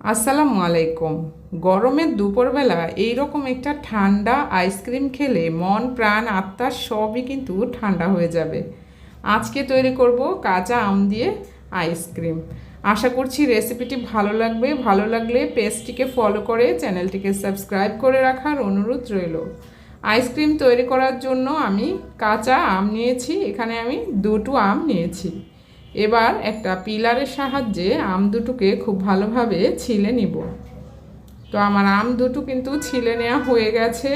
আসসালামু আলাইকুম। গরমের দুপুরবেলা এইরকম একটা ঠান্ডা আইসক্রিম খেলে মন, প্রাণ, আত্মা সবই কিন্তু ঠান্ডা হয়ে যাবে। আজকে তৈরি করব কাঁচা আম দিয়ে আইসক্রিম। আশা করছি রেসিপিটি ভালো লাগবে। ভালো লাগলে পেজটিকে ফলো করে চ্যানেলটিকে সাবস্ক্রাইব করে রাখার অনুরোধ রইল। আইসক্রিম তৈরি করার জন্য আমি কাঁচা আম নিয়েছি। এখানে আমি দুটো আম নিয়েছি। এবার একটা পিলারের সাহায্যে আম দুটোকে খুব ভালোভাবে ছিলে নিব। তো আমার আম দুটো কিন্তু ছিলে নেওয়া হয়ে গেছে।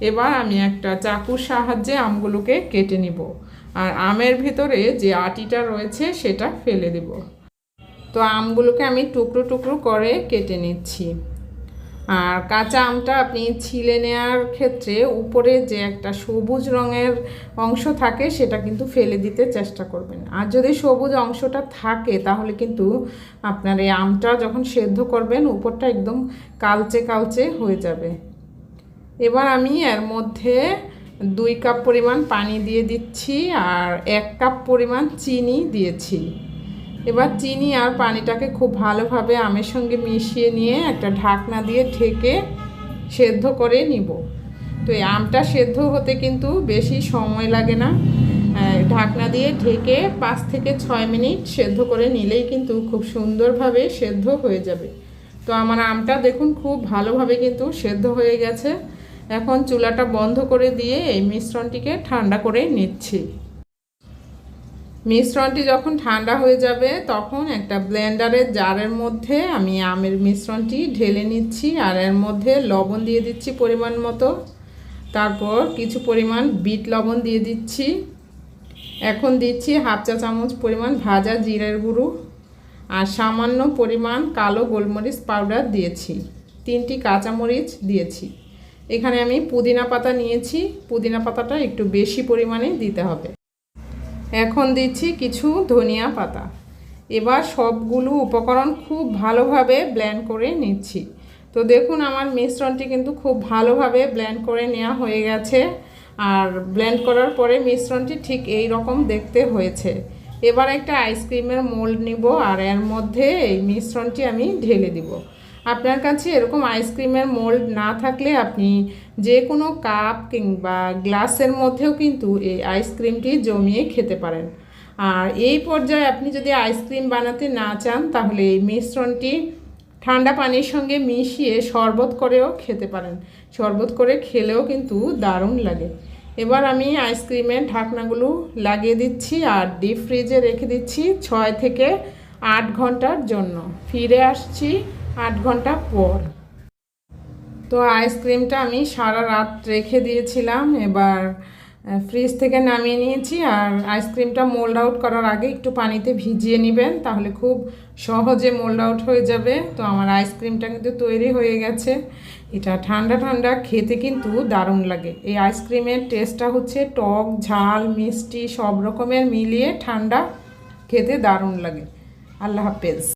এবার আমি একটা চাকুর সাহায্যে আমগুলোকে কেটে নিব। আর আমের ভিতরে যে আটিটা রয়েছে সেটা ফেলে দেব। তো আমগুলোকে আমি টুকরো টুকরো করে কেটে নিচ্ছি। আর কাঁচা আমটা আপনি ছিলে নেওয়ার ক্ষেত্রে উপরে যে একটা সবুজ রঙের অংশ থাকে, সেটা কিন্তু ফেলে দিতে চেষ্টা করবেন। আর যদি সবুজ অংশটা থাকে, তাহলে কিন্তু আপনার এই আমটা যখন সেদ্ধ করবেন, উপরটা একদম কালচে কালচে হয়ে যাবে। এবার আমি এর মধ্যে দুই কাপ পরিমাণ পানি দিয়ে দিচ্ছি, আর এক কাপ পরিমাণ চিনি দিয়েছি। এবার চিনি আর পানিটাকে খুব ভালোভাবে আমের সঙ্গে মিশিয়ে নিয়ে একটা ঢাকনা দিয়ে ঢেকে সেদ্ধ করে নিব। তো এই আমটা সেদ্ধ হতে কিন্তু বেশি সময় লাগে না। ঢাকনা দিয়ে ঢেকে পাঁচ থেকে ছয় মিনিট সেদ্ধ করে নিলেই কিন্তু খুব সুন্দরভাবে সেদ্ধ হয়ে যাবে। তো আমার আমটা দেখুন খুব ভালোভাবে কিন্তু সেদ্ধ হয়ে গেছে। এখন চুলাটা বন্ধ করে দিয়ে এই মিশ্রণটিকে ঠান্ডা করে নিচ্ছি। মিশ্রণটি যখন ঠান্ডা হয়ে যাবে, তখন একটা ব্লেন্ডারের জারের মধ্যে আমি আমের মিশ্রণটি ঢেলে নিচ্ছি আর এর মধ্যে লবণ দিয়ে দিচ্ছি পরিমাণ মতো। তারপর কিছু পরিমাণ বিট লবণ দিয়ে দিচ্ছি। এখন দিচ্ছি হাফ চা চামচ পরিমাণ ভাজা জিরের গুঁড়ো আর সামান্য পরিমাণ কালো গোলমরিচ পাউডার দিয়েছি। তিনটি কাঁচামরিচ দিয়েছি। এখানে আমি পুদিনা পাতা নিয়েছি। পুদিনা পাতাটা একটু বেশি পরিমাণে দিতে হবে। এখন দিচ্ছি কিছু ধনিয়া পাতা। এবার সবগুলো উপকরণ খুব ভালোভাবে ব্ল্যান্ড করে নিচ্ছি। তো দেখুন, আমার মিশ্রণটি কিন্তু খুব ভালোভাবে ব্ল্যান্ড করে নেওয়া হয়ে গেছে। আর ব্ল্যান্ড করার পরে মিশ্রণটি ঠিক এই রকম দেখতে হয়েছে। এবার একটা আইসক্রিমের মোল্ড নিব আর এর মধ্যে এই মিশ্রণটি আমি ঢেলে দিব। আপনার কাছে এরকম আইসক্রিমের মোল্ড না থাকলে আপনি যে কোনো কাপ কিংবা গ্লাসের মধ্যেও কিন্তু এই আইসক্রিমটি জমিয়ে খেতে পারেন। আর এই পর্যায়ে আপনি যদি আইসক্রিম বানাতে না চান, তাহলে এই মিশ্রণটি ঠান্ডা পানির সঙ্গে মিশিয়ে শরবত করেও খেতে পারেন। শরবত করে খেলেও কিন্তু দারুণ লাগে। এবার আমি আইসক্রিমের ঢাকনাগুলো লাগিয়ে দিচ্ছি আর ডিপ ফ্রিজে রেখে দিচ্ছি ছয় থেকে আট ঘণ্টার জন্য। ফিরে আসছি আট ঘণ্টা পর। তো আইসক্রিমটা আমি সারা রাত রেখে দিয়েছিলাম। এবার ফ্রিজ থেকে নামিয়ে নিয়েছি আর আইসক্রিমটা মোল্ড আউট করার আগে একটু পানিতে ভিজিয়ে নেবেন, তাহলে খুব সহজে মোল্ড আউট হয়ে যাবে। তো আমার আইসক্রিমটা কিন্তু তৈরি হয়ে গেছে। এটা ঠান্ডা ঠান্ডা, খেতে কিন্তু দারুণ লাগে। এই আইসক্রিমের টেস্টটা হচ্ছে টক, ঝাল, মিষ্টি, সব রকমের মিলিয়ে ঠান্ডা, খেতে দারুণ লাগে। আল্লাহ হাফেজ।